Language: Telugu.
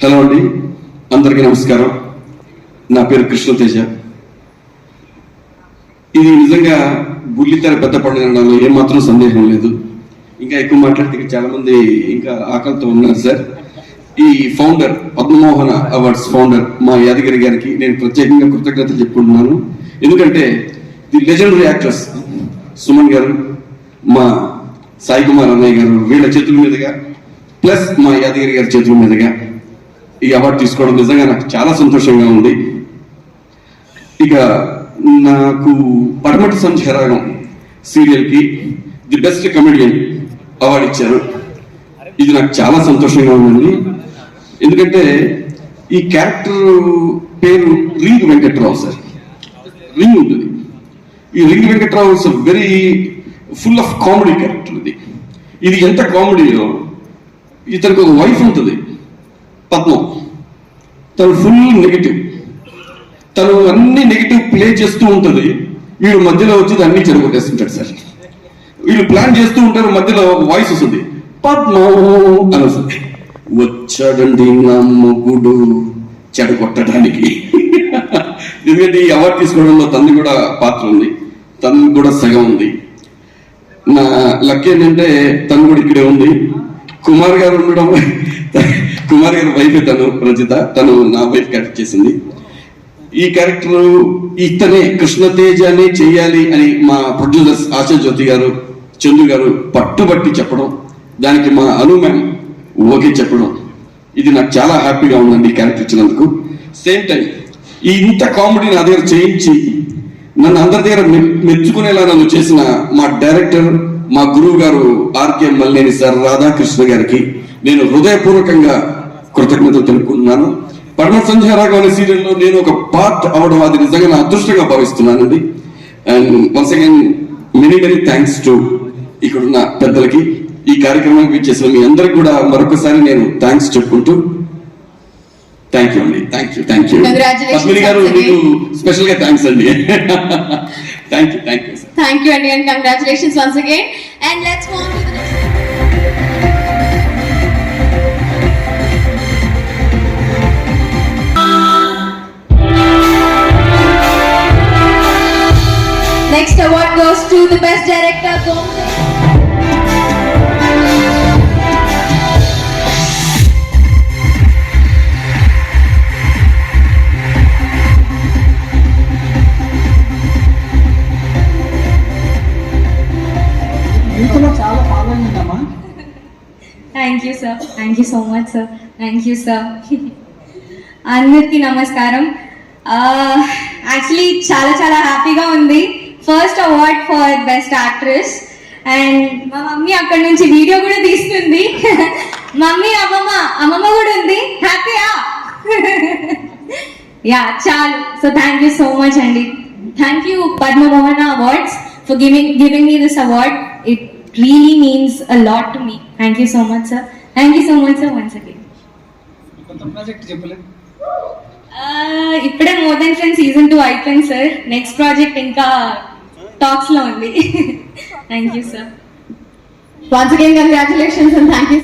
హలో అండి. అందరికీ నమస్కారం. నా పేరు కృష్ణతేజ ఇది నిజంగా బుల్లితెర పెద్ద పండుగ అనడంలో ఏమాత్రం సందేహం లేదు. ఇంకా ఎక్కువ మాట్లాడితే చాలా మంది ఇంకా ఆకలితో ఉన్నారు సార్. ఈ ఫౌండర్ పద్మమోహన అవార్డ్స్ ఫౌండర్ మా యాదగిరి గారికి నేను ప్రత్యేకంగా కృతజ్ఞతలు చెప్పుకుంటున్నాను. ఎందుకంటే ది లెజెండరీ యాక్ట్రెస్ సుమన్ గారు మా సాయి కుమార్ అన్నయ్య గారు వీళ్ళ చేతుల మీదుగా ప్లస్ మా యాదగిరి గారి చేతుల మీదుగా ఈ అవార్డు తీసుకోవడం నిజంగా నాకు చాలా సంతోషంగా ఉంది. ఇక నాకు పడమటి సంధ్యారాగం సీరియల్కి ది బెస్ట్ కమెడియన్ అవార్డు ఇచ్చారు. ఇది నాకు చాలా సంతోషంగా ఉందండి. ఎందుకంటే ఈ క్యారెక్టర్ పేరు రింగ్ వెంకట్రావు సార్. రింగ్ ఉంటుంది. ఈ ring Venkatrao is very full of comedy character ఇది. ఇది ఎంత కామెడీయో ఇతనికి ఒక వైఫ్ ఉంటుంది. పద్మం తను ఫుల్ నెగిటివ్ తను అన్ని నెగిటివ్ ప్లే చేస్తూ ఉంటుంది. వీడు మధ్యలో వచ్చి అన్ని చెడగొట్టేస్తుంటాడు సార్. వీళ్ళు ప్లాన్ చేస్తూ ఉంటారు మధ్యలో ఒక వాయిస్ వస్తుంది. పద్మ అని వస్తుంది. వచ్చాడండి నా మొగుడు చెడగొట్టడానికి. ఎందుకంటే ఈ అవార్డు తీసుకోవడంలో తనది కూడా పాత్ర ఉంది. తను కూడా సగం ఉంది. నా లక్ ఏంటంటే తను కూడా ఇక్కడే ఉంది. కుమార్ గారు ఉండడం కుమార్ గారి వైఫ్ తను రజిత. తను నా వైఫ్ క్యారెక్టర్ చేసింది. ఈ క్యారెక్టర్ ఇతనే కృష్ణతేజనే చేయాలి అని మా ప్రొడ్యూసర్స్ ఆశా జ్యోతి గారు చందు గారు పట్టుబట్టి చెప్పడం దానికి మా అను మ్యామ్ ఓకే చెప్పడం ఇది నాకు చాలా హ్యాపీగా ఉందండి ఈ క్యారెక్టర్ ఇచ్చినందుకు. సేమ్ టైం ఈ ఇంత కామెడీ నా దగ్గర చేయించి నన్ను అందరి దగ్గర మెచ్చుకునేలా నన్ను చేసిన మా డైరెక్టర్ మా గురువు గారు ఆర్కే మల్లేని సార్ రాధాకృష్ణ గారికి నేను హృదయపూర్వకంగా కృతజ్ఞతలు తెలుపుకుంటున్నాను. పరమ సంధ్యారాగం అనే సీరియల్లో నేను ఒక పార్ట్ అవడం అది నిజంగా నా అదృష్టంగా భావిస్తున్నానండి. And once again many many thanks to ఇక్కడున్న పెద్దలకి ఈ కార్యక్రమానికి చేసిన మీ అందరికి కూడా మరొకసారి నేను థ్యాంక్స్ చెప్పుకుంటూ థ్యాంక్ యూ అండి thank you thank you Padmini garu. మీకు స్పెషల్గా థ్యాంక్స్ అండి thank you thank you Thank you and, and congratulations once again. And let's move on to the next. Award goes to the best director. Thank you sir thank you so much sir thank you sir అందరికీ నమస్కారం యాక్చువల్లీ చాలా చాలా హ్యాపీగా ఉంది first award for best actress and మా మమ్మీ అక్కడ నుంచి వీడియో కూడా తీస్తుంది. మమ్మీ అమ్మమ్మ అమ్మమ్మ కూడా ఉంది. హ్యాపీయా యా చాలు. So thank you so much అండి. Thank you Padmabhavana awards for giving giving me this award it really means a lot to me thank you so much sir thank you so much sir once again ఇప్పుడే more than friend season two అయిపోయింది సార్ నెక్స్ట్ ప్రాజెక్ట్ ఇంకా టాక్స్లో ఉంది. Thank you sir Once again, congratulations and thank you.